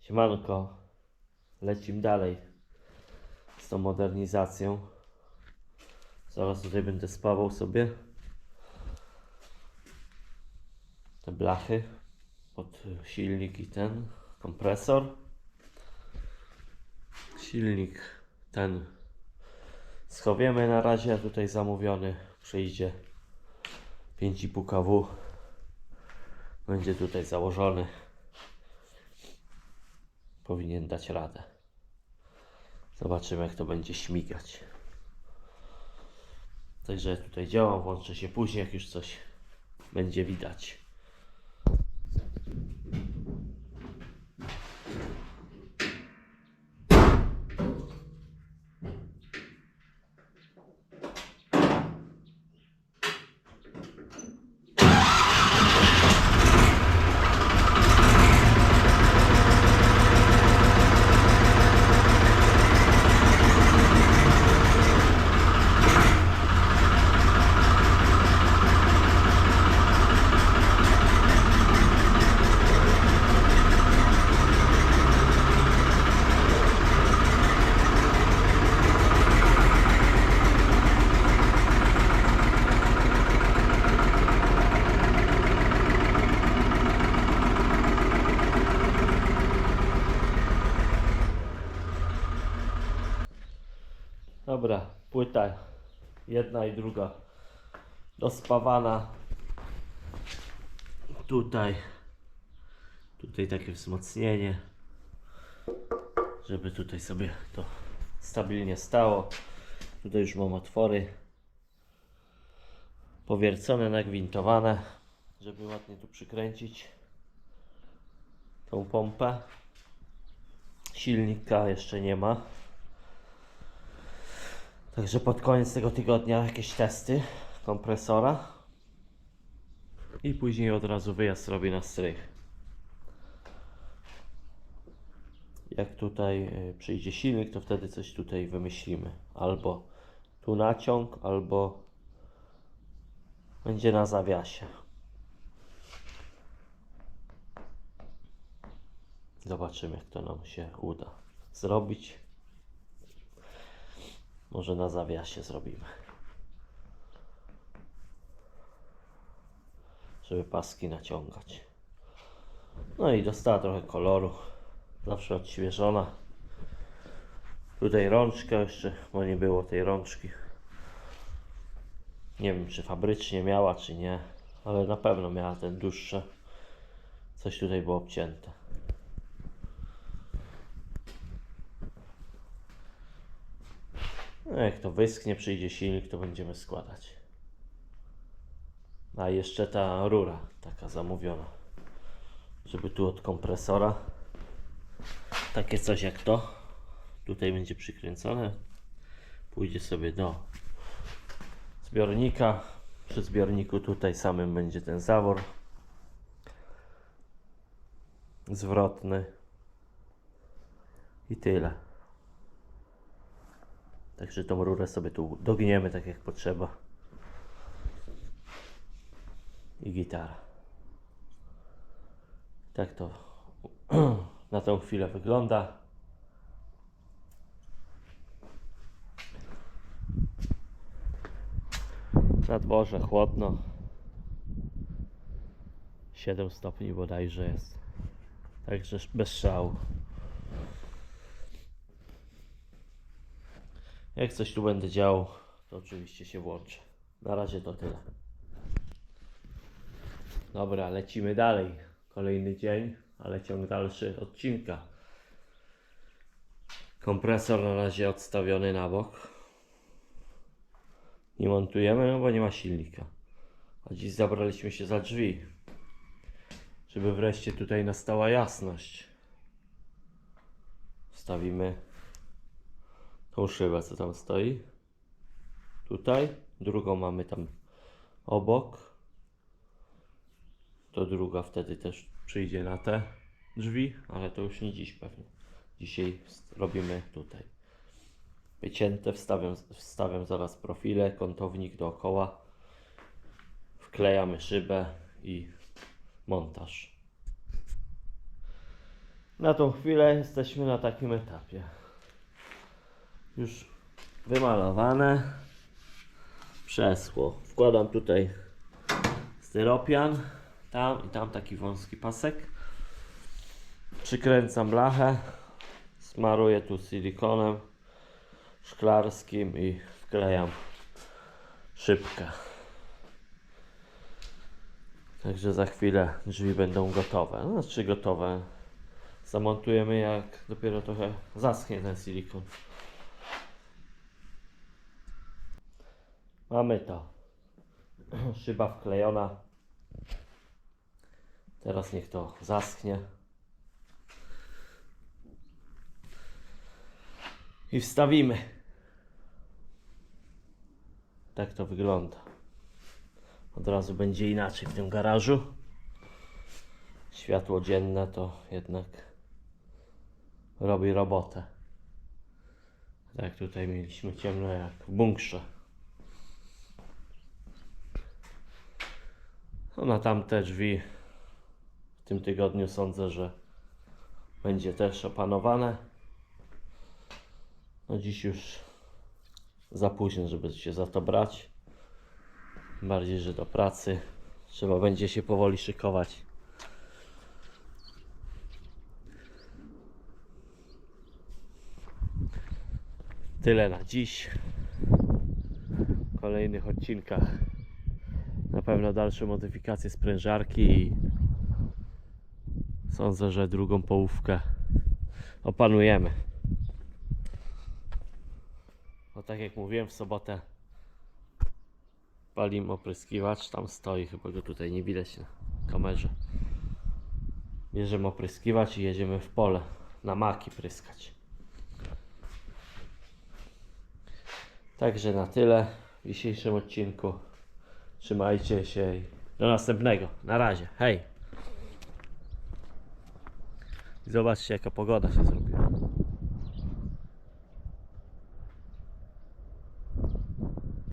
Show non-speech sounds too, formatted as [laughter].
Siemanko, lecimy dalej z tą modernizacją. Zaraz tutaj będę spawał sobie te blachy pod silnik i ten kompresor. Silnik ten schowiemy na razie, tutaj zamówiony przyjdzie 5,5 kW. Będzie tutaj założony powinien dać radę. Zobaczymy, jak to będzie śmigać. Także tutaj działam, włączę się później, jak już coś będzie widać. Dobra, płyta jedna i druga dospawana. Tutaj, tutaj takie wzmocnienie, żeby tutaj sobie to stabilnie stało. Tutaj już mam otwory powiercone, nagwintowane, żeby ładnie tu przykręcić tą pompę. Silnika jeszcze nie ma. Także pod koniec tego tygodnia jakieś testy kompresora i później od razu wyjazd robię na strych. Jak tutaj y, przyjdzie silnik, to wtedy coś tutaj wymyślimy. Albo tu naciąg, albo będzie na zawiasie. Zobaczymy, jak to nam się uda zrobić. Może na zawiasie zrobimy. Żeby paski naciągać. No i dostała trochę koloru. Zawsze odświeżona. Tutaj rączka jeszcze, bo nie było tej rączki. Nie wiem, czy fabrycznie miała, czy nie, ale na pewno miała ten dłuższe. Coś tutaj było obcięte. No jak to wyschnie, przyjdzie silnik, to będziemy składać. A jeszcze ta rura, taka zamówiona. Żeby tu od kompresora takie coś jak to tutaj będzie przykręcone. Pójdzie sobie do zbiornika. Przy zbiorniku tutaj samym będzie ten zawór zwrotny. I tyle. Także tą rurę sobie tu dogniemy tak jak potrzeba. I gitara. Tak to [clears throat] na tą chwilę wygląda. Na dworze chłodno. 7 stopni bodajże jest. Także bez szału. Jak coś tu będę działał, to oczywiście się włączę. Na razie to tyle. Dobra, lecimy dalej. Kolejny dzień, ale ciąg dalszy odcinka. Kompresor na razie odstawiony na bok. Nie montujemy, no bo nie ma silnika. A dziś zabraliśmy się za drzwi. Żeby wreszcie tutaj nastała jasność. Wstawimy tą szybę, co tam stoi. Tutaj. Drugą mamy tam obok. To druga wtedy też przyjdzie na te drzwi, ale to już nie dziś pewnie. Dzisiaj robimy tutaj. Wycięte, wstawiam, wstawiam zaraz profile, kątownik dookoła. Wklejamy szybę i montaż. Na tą chwilę jesteśmy na takim etapie. Już wymalowane. Przesło. Wkładam tutaj styropian. Tam i tam taki wąski pasek. Przykręcam blachę. Smaruję tu silikonem szklarskim i wklejam szybkę. Także za chwilę drzwi będą gotowe. No, Znaczy gotowe. Zamontujemy jak dopiero trochę zaschnie ten silikon. Mamy to. [clears throat] Szyba wklejona. Teraz niech to zaschnie. I wstawimy. Tak to wygląda. Od razu będzie inaczej w tym garażu. Światło dzienne to jednak robi robotę. Tak tutaj mieliśmy ciemno jak w bunkrze. No na tamte drzwi w tym tygodniu sądzę, że będzie też opanowane. No dziś już za późno, żeby się za to brać. Bardziej, że do pracy trzeba będzie się powoli szykować. Tyle na dziś. W kolejnych odcinkach pewno dalsze modyfikacje sprężarki i sądzę, że drugą połówkę opanujemy. No tak jak mówiłem w sobotę palim opryskiwacz, tam stoi, chyba go tutaj nie widać na kamerze. Bierzemy opryskiwacz i jedziemy w pole na maki pryskać. Także na tyle w dzisiejszym odcinku. Trzymajcie się do następnego. Na razie. Hej! Zobaczcie jaka pogoda się zrobiła.